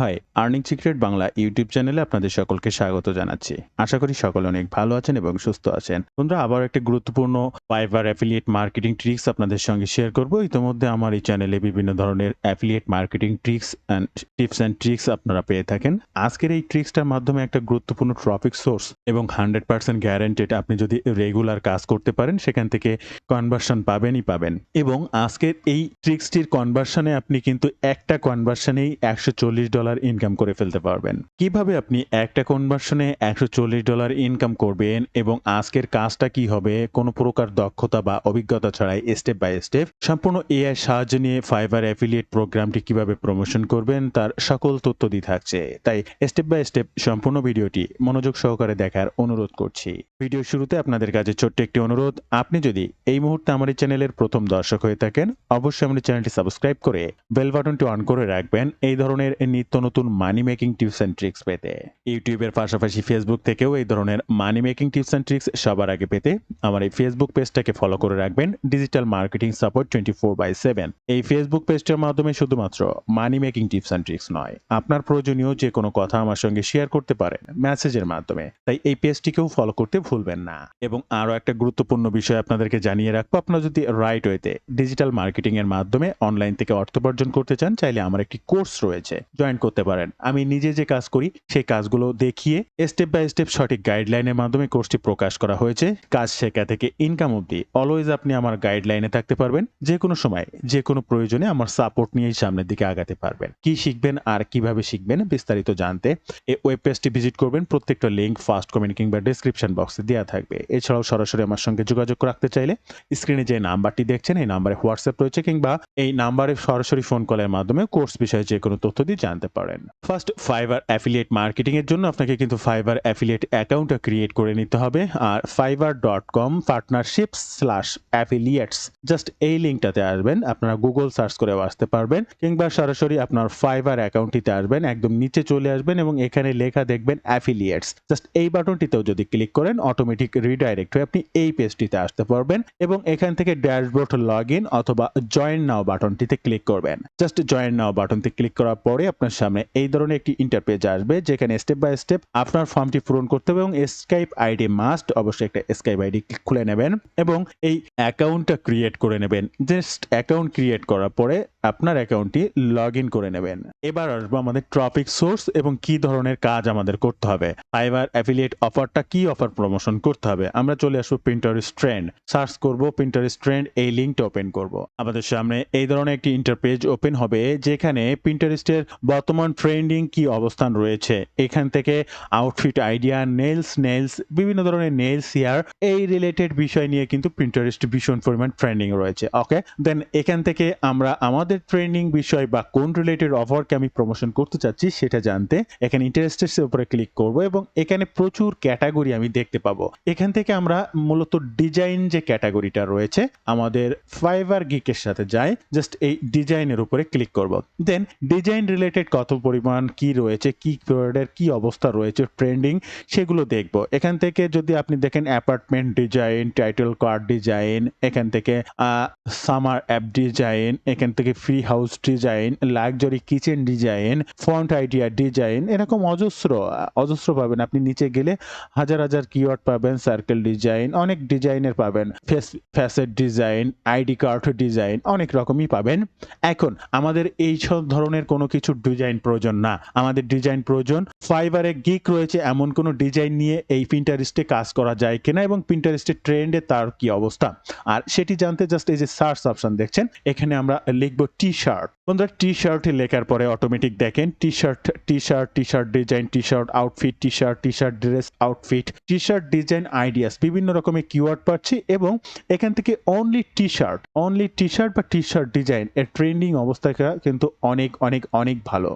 Hi, earning secret Bangla YouTube চ্যানেলে আপনাদের সকলকে স্বাগত জানাচ্ছি। আশা করি সকলে অনেক ভালো আছেন এবং সুস্থ আছেন। বন্ধুরা আবার একটা গুরুত্বপূর্ণ ফাইবার অ্যাফিলিয়েট মার্কেটিং ট্রিক্স আপনাদের সঙ্গে শেয়ার করব। ইতিমধ্যে আমার এই চ্যানেলে বিভিন্ন ধরনের affiliate marketing tricks and tips and tricks আপনারা পেয়ে থাকেন। আজকের এই ট্রিক্সটার মাধ্যমে একটা গুরুত্বপূর্ণ ট্রফিক সোর্স এবং হান্ড্রেড পার্সেন্ট গ্যারেন্টেড আপনি যদি রেগুলার কাজ করতে পারেন, সেখান থেকে কনভার্সন পাবেনই পাবেন। এবং আজকের এই ট্রিক্সটির কনভার্সনে আপনি কিন্তু একটা কনভার্সনেই একশো চল্লিশ ডলার ইনকাম করে ফেলতে পারবেন। কীভাবে আপনি একটা কনভার্সনে একশো চল্লিশ ডলার ইনকাম করবেন এবং আজকের কাজটা কি হবে, কোনো প্রকার দক্ষতা বা অভিজ্ঞতা ছাড়াই স্টেপ বাই স্টেপ সম্পূর্ণ এআই সাহায্য নিয়ে ফাইবার অ্যাফিলিয়েট প্রোগ্রামটি কীভাবে প্রমোশন করবেন, তার সকল তথ্য দিয়ে থাকছে। তাই স্টেপ বাই স্টেপ সম্পূর্ণ ভিডিওটি মনোযোগ সহকারে দেখার অনুরোধ করছি। ভিডিও শুরুতে আপনাদের কাছে ছোট্ট একটি অনুরোধ। আপনি যদি এই মুহূর্তে আমার এই চ্যানেলের প্রথম দর্শক হয়ে থাকেন, অবশ্যই আমার চ্যানেলটি সাবস্ক্রাইব করে বেল বাটনটি অন করে রাখবেন এই ধরনের নিত্য নতুন money making tips and tricks পেতে। ইউটিউবের পাশাপাশি ফেসবুক থেকেও এই ধরনের money making tips and tricks সবার আগে পেতে আমার এই ফেসবুক পেজটাকে ফলো করে রাখবেন। Digital marketing support twenty four by seven এই ফেসবুক পেজটার মাধ্যমে শুধুমাত্র money making tips and tricks নয়, আপনার প্রয়োজনীয় যে কোনো কথা আমার সঙ্গে শেয়ার করতে পারেন মেসেজের মাধ্যমে। তাই এই পেজটিকেও ফলো করতে ভুলবেন না। এবং আরও একটা গুরুত্বপূর্ণ বিষয় আপনাদেরকে জানিয়ে রাখব, আপনারা যদি রাইট ওয়েতে ডিজিটাল মার্কেটিং এর মাধ্যমে অনলাইন থেকে অর্থ উপার্জন করতে চান, চাইলে আমার একটি কোর্স রয়েছে জয়েন করতে পারেন। আমি নিজে যে কাজ করি, সেই কাজগুলো দেখিয়ে স্টেপ বাই স্টেপ সঠিক গাইডলাইনের মাধ্যমে কোর্সটি প্রকাশ করা হয়েছে। কাজ শেখা থেকে ইনকাম অবধি অলওয়েজ আপনি আমার গাইডলাইনে থাকতে পারবেন। যে কোনো সময়, যে কোনো প্রয়োজনে আমার সাপোর্ট নিয়েই সামনের দিকে আগাতে পারবেন। কি শিখবেন আর কীভাবে শিখবেন বিস্তারিত জানতে এই ওয়েব পেজটি ভিজিট করবেন। প্রত্যেকটা লিঙ্ক ফার্স্ট কমেন্ট কিংবা ডিসক্রিপশন বক্সে দেওয়া থাকবে। এছাড়াও সরাসরি আমার সঙ্গে যোগাযোগ রাখতে চাইলে স্ক্রিনে যে নাম্বারটি দেখছেন, এই নাম্বারে হোয়াটসঅ্যাপ রয়েছে কিংবা এই নাম্বারে সরাসরি ফোন কলের মাধ্যমে কোর্স বিষয়ে যে কোনো তথ্য দিয়ে জানতে পারেন। ফার্স্ট ফাইবার অ্যাফিলিয়েট মার্কেটিং এর জন্য আপনাকে কিন্তু ফাইবার অ্যাফিলিয়েট অ্যাকাউন্টটা ক্রিয়েট করে নিতে হবে আর Fiverr dot com partnership slash affiliates just এই লিঙ্কটাতে আসবেন। আপনারা গুগল সার্চ করে আসতে পারবেন কিংবা সরাসরি আপনার ফাইবার অ্যাকাউন্টটিতে আসবেন, একদম নিচে চলে আসবেন এবং এখানে লেখা দেখবেন অ্যাফিলিয়েটস জাস্ট এই বাটনটিতেও যদি ক্লিক করেন অটোমেটিক রিডাইরেক্ট হয়ে আপনি এই পেজটিতে আসতে পারবেন এবং এখান থেকে ড্যাশবোর্ড লগ ইন অথবা জয়েন নাও বাটনটিতে ক্লিক করবেন। জাস্ট জয়েন নাও বাটনতে ক্লিক করার পরে আপনার সামনে এই ধরনের একটি ইন্টারপেজ আসবে যেখানে স্টেপ বাই স্টেপ আপনার ফর্মটি পূরণ করতে হবে এবং স্কাইপ আইডি মাস্ট অবশ্যই একটা স্কাইপ আইডি খুলে নেবেন এবং এই অ্যাকাউন্টটা ক্রিয়েট করে নেবেন। জাস্ট অ্যাকাউন্ট ক্রিয়েট করার পরে আপনার অ্যাকাউন্টটি লগ ইন করে নেবেন। এবার আসব আমাদের ট্রপিক সোর্স এবং কি ধরনের কাজ আমাদের করতে হবে। ফাইবার অ্যাফিলিয়েট অফারটা কি অফার প্রমোশন করতে হবে? আমরা চলে আসব প্রিন্টারিস্ট ট্রেন্ড সার্চ করব প্রিন্টারিস্ট ট্রেন্ড এই লিঙ্কটা ওপেন করব। আমাদের সামনে এই ধরনের একটি ইন্টারপেজ ওপেন হবে, যেখানে প্রিন্টারিস্টের বর্তমান ট্রেন্ডিং কি অবস্থান রয়েছে। এখান থেকে আউটফিট আইডিয়া নেলস নেলস বিভিন্ন ধরনের নেলস হেয়ার এই রিলেটেড বিষয় নিয়ে কিন্তু প্রিন্টারিস্ট ভীষণ পরিমাণ ট্রেন্ডিং রয়েছে ওকে দেন এখান থেকে আমরা আমাদের ট্রেন্ডিং বিষয় বা কোন রিলেটেড অফারকে আমি প্রমোশন করতে চাচ্ছি সেটা জানতে এখানে ইন্টারেস্টের উপরে ক্লিক করব এবং এখানে প্রচুর ক্যাটাগরি আমি দেখতে পাবো। এখান থেকে আমরা মূলত ডিজাইন যে ক্যাটাগরিটা রয়েছে, আমাদের ফাইবার গিকের সাথে যাই জাস্ট এই ডিজাইনের উপরে ক্লিক করব। দেন ডিজাইন রিলেটেড কত পরিমাণ, কি রয়েছে, কি পিরিয়ডের কি অবস্থা রয়েছে ট্রেন্ডিং সেগুলো দেখব। এখান থেকে যদি আপনি দেখেন apartment design title card design এখান থেকে সামার অ্যাপ ডিজাইন এখান থেকে free house design, luxury kitchen design, font idea design, এরকম অজস্র অজস্র পাবেন। আপনি নিচে গেলে হাজার হাজার কিওয়ার্ড পাবেন সার্কেল ডিজাইন, অনেক ডিজাইনের পাবেন। Face facet design, ID card design, অনেক রকমই পাবেন। এখন, আমাদের এই সব ধরনের কোনো কিছু ডিজাইন প্রয়োজন না। আমাদের ডিজাইন প্রয়োজন। ফাইবারে গিক রয়েছে এমন কোনো ডিজাইন নিয়ে এই প্রিন্টারিস্টে কাজ করা যায় কিনা এবং প্রিন্টারিস্টের ট্রেন্ডে তার কি অবস্থা? আর সেটি জানতে জাস্ট এই যে সার্চ অপশন দেখছেন, এখানে আমরা লিখব টি শার্ট বন্ধুরা টি শার্টে লেখার পরে অটোমেটিক দেখেন। T shirt T shirt T shirt design T shirt outfit T shirt T shirt dress outfit T shirt design ideas বিভিন্ন রকমের কিওয়ার্ড পাচ্ছি এবং এখান থেকে only T shirt only T shirt বা টি শার্ট ডিজাইন এর trending অবস্থাটা কিন্তু অনেক অনেক অনেক ভালো।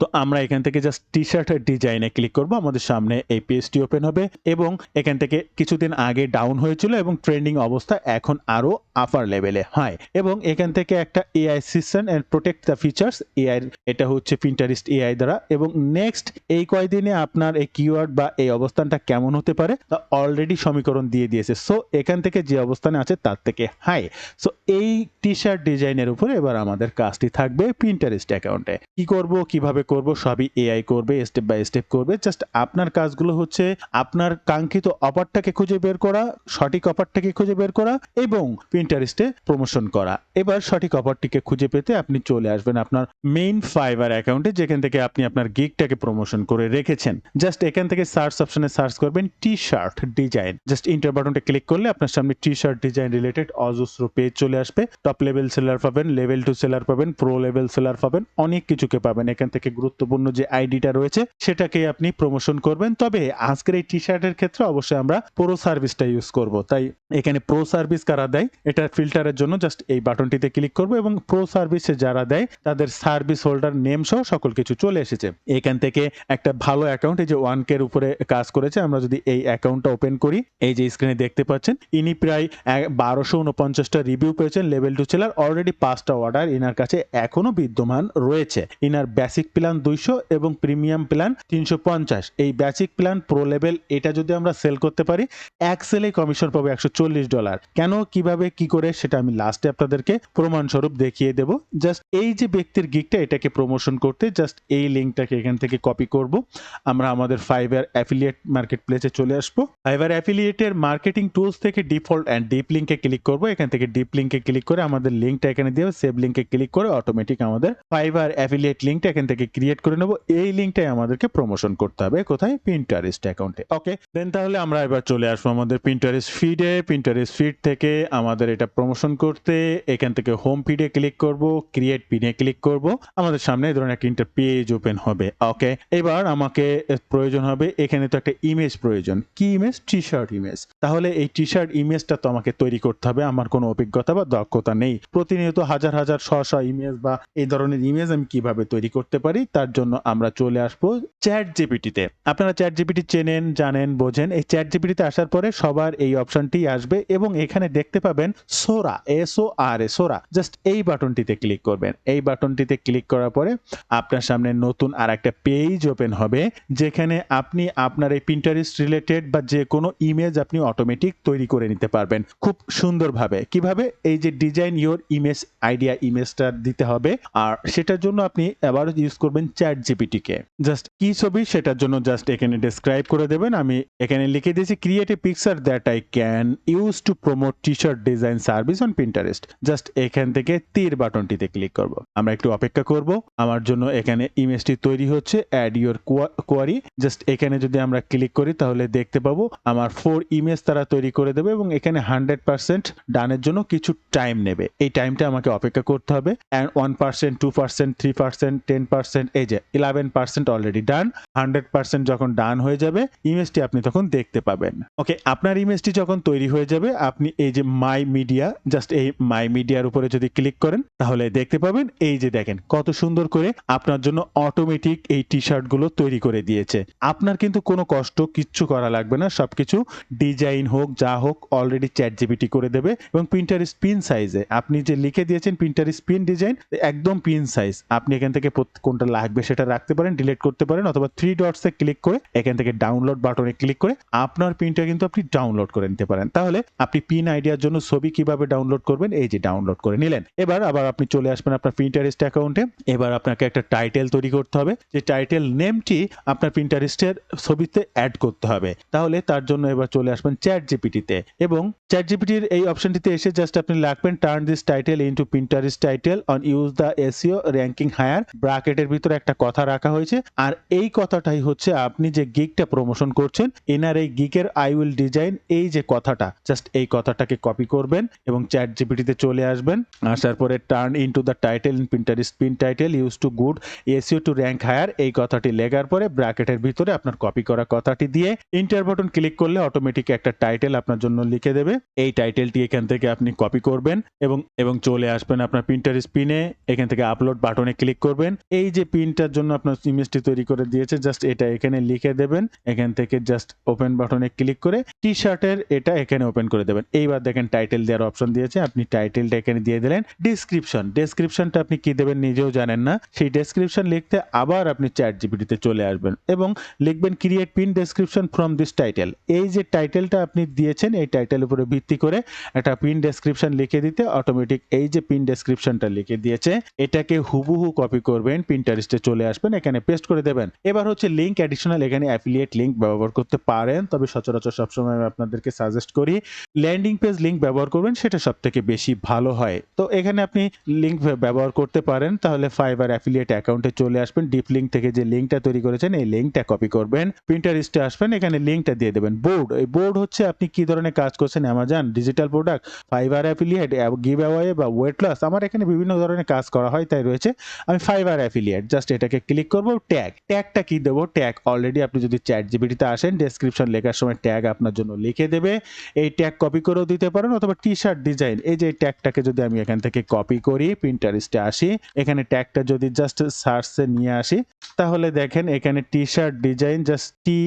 তো আমরা এখান থেকে জাস্ট টি শার্টের ডিজাইনে ক্লিক করব। আমাদের সামনে এই পেজটি ওপেন হবে এবং এখান থেকে কিছুদিন আগে ডাউন হয়েছিল এবং ট্রেন্ডিং অবস্থা এখন আরও আপার লেভেলে হয় এবং এখান থেকে একটা AI system and protect the features AI এটা হচ্ছে প্রিন্টারিস্ট এআই দ্বারা এবং নেক্সট এই কয়দিনে আপনার এই কিওয়ার্ড বা এই অবস্থানটা কেমন হতে পারে তা অলরেডি সমীকরণ দিয়ে দিয়েছে। সো এখান থেকে যে অবস্থানে আছে তার থেকে হাই সো এই টি শার্ট ডিজাইনের উপরে এবার আমাদের কাজটি থাকবে প্রিন্টারিস্ট অ্যাকাউন্টে কি করব, কীভাবে করব, সবই এআই করবে স্টেপ বাই স্টেপ করবে। জাস্ট আপনার কাজগুলো হচ্ছে আপনার কাঙ্ক্ষিত অফারটাকে খুঁজে বের করা, সঠিক অফারটাকে খুঁজে বের করা এবং প্রিন্টারিস্টে প্রমোশন করা। এবার সঠিক অফারটিকে খুঁজে পেতে আপনি চলে আসবেন আপনার মেইন ফাইবার অ্যাকাউন্টে যেখান থেকে আপনি আপনার গিগটাকে প্রমোশন করে রেখেছেন। জাস্ট এখান থেকে সার্চ অপশনে সার্চ করবেন T shirt design just enter বাটনটা ক্লিক করলে আপনার সামনে টি শার্ট ডিজাইন রিলেটেড অজস্র পেজ চলে আসবে। টপ লেভেল সেলার পাবেন লেভেল টু সেলার পাবেন প্রো লেভেল সেলার পাবেন, অনেক কিছুকে পাবেন। এখান থেকে গুরুত্বপূর্ণ যে আইডিটা রয়েছে সেটাকে আপনি প্রমোশন করবেন। তবে আজকের এই টি শার্টের ক্ষেত্রে অবশ্যই আমরা প্রো সার্ভিসটা ইউজ করব। তাই এখানে প্রো সার্ভিস কারা দেয়, এটা ফিল্টারের জন্য জাস্ট এই বাটনটিতে ক্লিক করব এবং প্রো সার্ভিসে যারা দেয়, তাদের সার্ভিস হোল্ডার নেম সহ সকল কিছু চলে এসেছে। এখান থেকে একটা ভালো অ্যাকাউন্ট এই যে ওয়ান কের উপরে কাজ করেছে, আমরা যদি এই অ্যাকাউন্টটা ওপেন করি, এই যে স্ক্রিনে দেখতে পাচ্ছেন, ইনি প্রায় বারোশো উনপঞ্চাশটা রিভিউ পেয়েছেন লেভেল টু সেলার অলরেডি পাঁচটা অর্ডার ইনার কাছে এখনও বিদ্যমান রয়েছে। ইনার বেসিক প্ল্যান দুইশো এবং প্রিমিয়াম প্ল্যান তিনশো পঞ্চাশ। এই বেসিক প্ল্যান প্রো লেভেল এটা যদি আমরা সেল করতে পারি, এক সেলে কমিশন পাবো একশো চল্লিশ ডলার কেন, কীভাবে, কি করে, সেটা আমি লাস্টে আপনাদেরকে প্রমাণস্বরূপ দেখিয়ে দেব। জাস্ট এই যে ব্যক্তির গিকটা এটাকে প্রমোশন করতে জাস্ট এই লিঙ্কটাকে এখান থেকে কপি করব। আমরা আমাদের ফাইবার অ্যাফিলিয়েট মার্কেট প্লেসে চলে আসব। ফাইবার অ্যাফিলিয়েটের মার্কেটিং টুলস থেকে ডিফল্ট অ্যান্ড ডিপ লিঙ্কে ক্লিক করব। এখান থেকে ডিপ লিঙ্কে ক্লিক করে আমাদের লিঙ্কটা এখানে দিয়ে সেভ লিঙ্কে ক্লিক করে অটোমেটিক আমাদের ফাইবার অ্যাফিলিয়েট লিঙ্কটা এখান থেকে ক্রিয়েট করে নেব। এই লিঙ্কটাই আমাদেরকে প্রমোশন করতে হবে কোথায়? পিন্টারিস্ট অ্যাকাউন্টে ওকে দেন তাহলে আমরা এবার চলে আসব আমাদের পিন্টারিস্ট ফিডে পিন্টারিস্ট ফিড থেকে আমাদের এটা প্রমোশন করতে এখান থেকে হোম ফিডে ক্লিক করব ক্রিয়েট পিনে ক্লিক করব। আমাদের সামনে এই ধরনের একটা ইন্টার পেজ ওপেন হবে। ওকে এবার আমাকে প্রয়োজন হবে, এখানে তো একটা ইমেজ প্রয়োজন। কি ইমেজ টি শার্ট ইমেজ তাহলে এই টি শার্ট ইমেজটা তো আমাকে তৈরি করতে হবে। আমার কোনো অভিজ্ঞতা বা দক্ষতা নেই। প্রতিনিয়ত হাজার হাজার শ শ ইমেজ বা এই ধরনের ইমেজ আমি কীভাবে তৈরি করতে পারি, তার জন্য আমরা চলে আসব চ্যাট জিপিটিতে আপনারা চ্যাট জিপিটি চেনেন, জানেন, বোঝেন, এই চ্যাট জিপিটিতে আসার পরে সবার এই অপশনটি আসবে এবং এখানে দেখতে পাবেন সোরা এস ও আর এ সোরা। জাস্ট এই বাটনটিতে ক্লিক করবেন। এই বাটনটিতে ক্লিক করার পরে আপনার সামনে নতুন আর একটা পেজ ওপেন হবে, যেখানে আপনি আপনার এই প্রিন্টারিস্ট রিলেটেড বা যে কোনো ইমেজ আপনি অটোমেটিক তৈরি করে নিতে পারবেন খুব সুন্দরভাবে। কীভাবে? এই যে ডিজাইন ইওর ইমেজ আইডিয়া ইমেজটা দিতে হবে, আর সেটার জন্য আপনি আবার ইউজ করবেন চ্যাট জিপিটিকে জাস্ট কি ছবি সেটার জন্য জাস্ট এখানে ডেসক্রাইব করে দেবেন। আমি এখানে লিখে দিয়েছি create a picture that I can use to promote T shirt design service on Pinterest just এখান থেকে তীর বাটনটিতে ক্লিক করব। আমরা একটু অপেক্ষা করব। আমার জন্য এখানে ইমেজটি তৈরি হচ্ছে অ্যাড ইউর কোয়ারি জাস্ট এখানে যদি আমরা ক্লিক করি, তাহলে দেখতে পাবো আমার ফোর ইমেজ তারা তৈরি করে দেবে এবং এখানে হান্ড্রেড পার্সেন্ট ডানের জন্য কিছু টাইম নেবে। এই টাইমটা আমাকে অপেক্ষা করতে হবে। And one percent two percent three percent ten percent এই যে eleven percent already done hundred percent যখন ডান হয়ে যাবে ইমেজটি আপনি তখন দেখতে পাবেন। ওকে আপনার ইমেজটি যখন তৈরি হয়ে যাবে, আপনি এই যে মাই মিডিয়া জাস্ট এই মাই মিডিয়ার উপরে যদি ক্লিক করেন, তাহলে দেখতে পাবেন, এই যে দেখেন, কত সুন্দর করে আপনার জন্য অটোমেটিক এই টি শার্টগুলো তৈরি করে দিয়েছে। আপনার কিন্তু কোনো কষ্ট কিচ্ছু করা লাগবে না, সবকিছু ডিজাইন হোক, যা হোক অলরেডি চ্যাট জিবিটি করে দেবে এবং প্রিন্টার স্পিন সাইজে আপনি যে লিখে দিয়েছেন প্রিন্টার স্পিন ডিজাইন একদম পিন সাইজ আপনি এখান থেকে কোনটা লাগবে সেটা রাখতে পারেন ডিলিট করতে পারেন, অথবা থ্রি ডটসে ক্লিক করে এখান থেকে ডাউনলোড বাটনে ক্লিক করে আপনার পিনটা কিন্তু আপনি ডাউনলোড করে নিতে পারেন। তাহলে আপনি পিন আইডিয়ার জন্য ছবি কীভাবে ডাউনলোড করবেন, এই যে ডাউনলোড করে নিলেন। এবার আবার আপনি চলে আসবেন আপনার প্রিন্টারিস্ট অ্যাকাউন্টে এবার আপনাকে একটা টাইটেল তৈরি করতে হবে। যে টাইটেল নেমটি আপনার প্রিন্টারিস্টের ছবিতে অ্যাড করতে হবে। তাহলে তার জন্য এবার চলে আসবেন চ্যাট জিপিটিতে এবং চ্যাট জিপিটির এই অপশনটিতে এসে জাস্ট আপনি লাগবেন turn this title into Pinterest title on use the SEO ranking higher ব্র্যাকেটের ভিতরে একটা কথা রাখা হয়েছে। আর এই কথাটাই হচ্ছে আপনি যে গিকটা প্রমোশন করছেন, এনার এই গিকের আই উইল ডিজাইন এই যে কথাটা জাস্ট এই কথাটাকে কপি করবেন এবং চ্যাট জিপিটিতে চলে আসবেন। আসার পরে turn into the title in Pinterest pin title use to good SEO to rank higher এই কথাটি লেগার পরে ব্র্যাকেটের ভিতরে আপনার কপি করা কথাটি দিয়ে ইন্টার বাটন ক্লিক করলে অটোমেটিক একটা টাইটেল আপনার জন্য লিখে দেবে। এই টাইটেলটি এখান থেকে আপনি কপি করবেন এবং এবং চলে আসবেন আপনার প্রিন্টার স্পিনে এখান থেকে আপলোড বাটনে ক্লিক করবেন। এই যে পিনটার জন্য আপনার ইমেজটি তৈরি করে দিয়েছে জাস্ট এটা এখানে লিখে দেবেন। এখান থেকে জাস্ট ওপেন বাটনে ক্লিক করে টি শার্টের এটা এখানে ওপেন করে দেবেন। এইবার দেখেন টাইটেল দেওয়ার অপশন দিয়েছে, আপনি টাইটেলটা এখানে দিয়ে দিলেন। ডিসক্রিপশন ডেসক্রিপশনটা আপনি কি দেবেন নিজেও জানেন না। সেই ডেসক্রিপশন লিখতে আবার আপনি চ্যাট জিপিটিতে চলে আসবেন এবং লিখবেন create pin description from this title এই যে টাইটেলটা আপনি দিয়েছেন, এই টাইটেল উপরে ভিত্তি করে একটা পিন ডেসক্রিপশন লিখে দিতে অটোমেটিক এই যে পিন ডেসক্রিপশনটা লিখে দিয়েছে, এটাকে হুবহু কপি করবেন পিন্টারেস্টে চলে আসবেন, এখানে পেস্ট করে দেবেন। এবার হচ্ছে লিঙ্ক অ্যাডিশনাল এখানে অ্যাফিলিয়েট লিঙ্ক ব্যবহার করতে পারেন, তবে সচরাচর সবসময় আমি আপনাদেরকে সাজেস্ট করি ল্যান্ডিং পেজ লিঙ্ক ব্যবহার করবেন, সেটা সব থেকে বেশি ভালো হয়। তো এখানে আপনি লিঙ্ক ব্যবহার করতে পারেন, তাহলে ফাইবার অ্যাফিলিয়েট অ্যাকাউন্টে চলে আসবেন ডিপ লিঙ্ক থেকে যে লিঙ্কটা তৈরি করেছেন, এই লিঙ্কটা কপি করবেন প্রিন্টারিস্টে আসবেন, এখানে লিঙ্কটা দিয়ে দেবেন। বোর্ড এই বোর্ড হচ্ছে আপনি কি ধরনের কাজ করছেন Amazon digital product Fiverr affiliate give বা ওয়েট লস আমার এখানে বিভিন্ন ধরনের কাজ করা হয়, তাই রয়েছে। আমি ফাইবার অ্যাফিলিয়েট জাস্ট এটাকে ক্লিক করব ট্যাগ ট্যাগটা কি দেবো? ট্যাগ অলরেডি আপনি যদি চ্যাট জিবিটিতে আসেন ডেসক্রিপশন লেখার সময় ট্যাগ আপনার জন্য লিখে দেবে। এই ট্যাগ কপি করেও দিতে পারেন, অথবা টি শার্ট ডিজাইন এই যে ট্যাগটাকে যদি আমি এখান থেকে কপি করি প্রিন্টারিস্টে আসি, এখানে ট্যাগটা যদি জাস্ট সার্চে নিয়ে আসি, তাহলে দেখেন এখানে T shirt design just T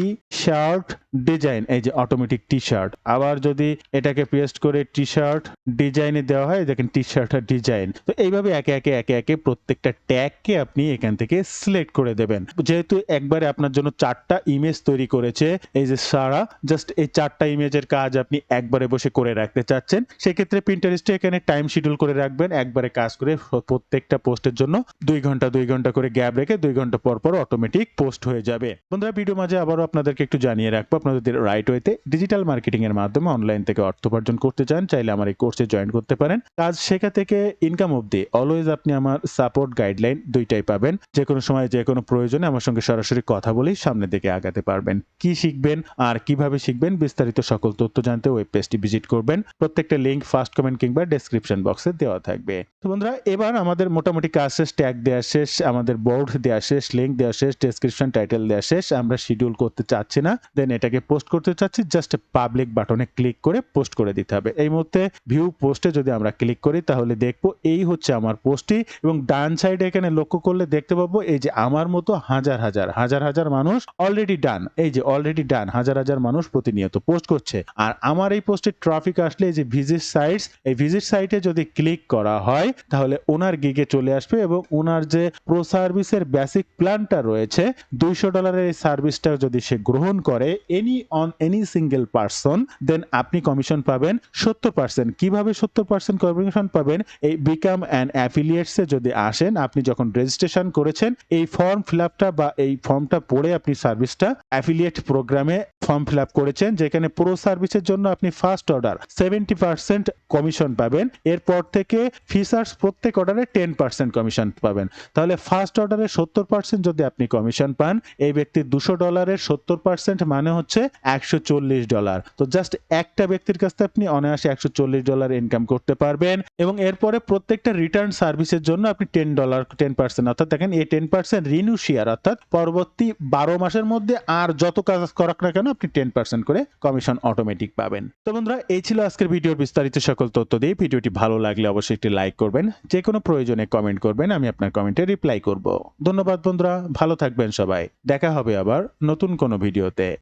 shirt design এই যে অটোমেটিক টি শার্ট আবার যদি এটাকে পেস্ট করে টি শার্ট ডিজাইনে দেওয়া হয়, দেখেন টি শার্ট ডিজাইন তো এইভাবে একে একে একে একে প্রত্যেকটা ট্যাগকে আপনি এখান থেকে সিলেক্ট করে দেবেন। যেহেতু একবারে আপনার জন্য চারটা ইমেজ তৈরি করেছে, এই যে সারা জাস্ট এই চারটা ইমেজের কাজ আপনি একবারে বসে করে রাখতে চাচ্ছেন, সেক্ষেত্রে প্রিন্টারেস্টে এখানে টাইম শিডিউল করে রাখবেন, একবারে কাজ করে প্রত্যেকটা পোস্টের জন্য দুই ঘণ্টা দুই ঘণ্টা করে গ্যাপ রেখে দুই ঘণ্টা পর পর অটোমেটিক পোস্ট হয়ে যাবে। বন্ধুরা ভিডিও মাঝে আবারও আপনাদেরকে একটু জানিয়ে রাখব, আপনাদের রাইট ওয়েতে ডিজিটাল মার্কেটিং এর মাধ্যমে অনলাইন থেকে অর্থ উপার্জন করতে চান, চাইলে আমার এই কোর্সে জয়েন করতে পারেন। কাজ শেখা থেকে ইনকাম অবধি অলওয়েজ আপনি আমার সাপোর্ট গাইডলাইন দুইটাই পাবেন। যে কোনো সময় যে কোনো প্রয়োজনে আমার সঙ্গে সরাসরি কথা বলেই সামনের দিকে আগাতে পারবেন। কি শিখবেন আর কীভাবে শিখবেন বিস্তারিত সকল তথ্য জানতে ওয়েব পেজটি ভিজিট করবেন। প্রত্যেকটা লিংক ফার্স্ট কমেন্ট কিংবা ডেসক্রিপশন বক্সে দেওয়া থাকবে। তো বন্ধুরা, এবার আমাদের মোটামুটি কাজ শেষ ট্যাগ দেওয়া শেষ, আমাদের বোর্ড দেওয়া শেষ লিঙ্ক দেওয়া শেষ ডেসক্রিপশন টাইটেল দেওয়া শেষ। আমরা শিডিউল করতে চাচ্ছি না দেন এটাকে পোস্ট করতে চাচ্ছি। জাস্ট পাবলিক বাটনে ক্লিক করে পোস্ট করে দিতে হবে। এই মুহূর্তে ভিউ পোস্টে যদি আমরা ক্লিক করি, তাহলে দেখব এই হচ্ছে আমার পোস্টটি এবং ডান সাইডে এখানে লক্ষ্য করলে দেখতে পাবো, এই যে আমার মতো হাজার হাজার হাজার হাজার মানুষ অলরেডি ডান এই যে অলরেডি ডান হাজার হাজার মানুষ প্রতিনিয়ত পোস্ট করছে। আর আমার এই পোস্টে ট্রাফিক আসলে এই যে ভিজিট সাইটস এই ভিজিট সাইটে যদি ক্লিক করা হয়, তাহলে ওনার গিগে চলে আসবে এবং ওনার যে প্রো সার্ভিসের বেসিক প্ল্যানটা রয়েছে, দুইশো ডলারের এই সার্ভিসটা যদি সে গ্রহণ করে any on any single person then আপনি কমিশন পাবেন সত্তর পার্সেন্ট কীভাবে সত্তর পার্সেন্ট কমিশন পাবেন? এই বিকাম অ্যান্ড অ্যাফিলিয়েটসে যদি আসেন, আপনি যখন রেজিস্ট্রেশন করেছেন, এই ফর্ম ফিল বা এই ফর্মটা পড়ে আপনি সার্ভিসটা অ্যাফিলিয়েট প্রোগ্রামে ফর্ম ফিল করেছেন, যেখানে প্রো সার্ভিসের জন্য আপনি first order seventy percent commission পাবেন। এরপর থেকে ফিচার্স প্রত্যেক অর্ডারে টেন পার্সেন্ট কমিশন পাবেন। তাহলে ফার্স্ট অর্ডারে সত্তর পার্সেন্ট যদি আপনি কমিশন পান, এই ব্যক্তির দুশো ডলারের সত্তর পার্সেন্ট মানে হচ্ছে একশো চল্লিশ ডলার তো জাস্ট একটা ব্যক্তির কাছ থেকে আপনি অনায়াসে একশো চল্লিশ ডলার ইনকাম করতে পারবেন এবং এরপরে প্রত্যেকটা রিটার্ন সার্ভিসের জন্য আপনি টেন ডলার টেন পার্সেন্ট অর্থাৎ দেখেন, এই টেন পার্সেন্ট রিনিউ শেয়ার অর্থাৎ পরবর্তী বারো মাসের মধ্যে আর যত কাজ করাক না কেন, আপনি টেন পার্সেন্ট করে কমিশন অটোমেটিক পাবেন। তো বন্ধুরা, এই ছিল আজকের ভিডিওর বিস্তারিত সকল তথ্য দিয়ে। ভিডিওটি ভালো লাগলে অবশ্যই একটি লাইক করবেন। যে কোনো প্রয়োজনে কমেন্ট করবেন, আমি আপনার কমেন্টে রিপ্লাই করব। ধন্যবাদ বন্ধুরা, ভালো থাকবেন সবাই। দেখা হবে আবার নতুন কোনো ভিডিওতে।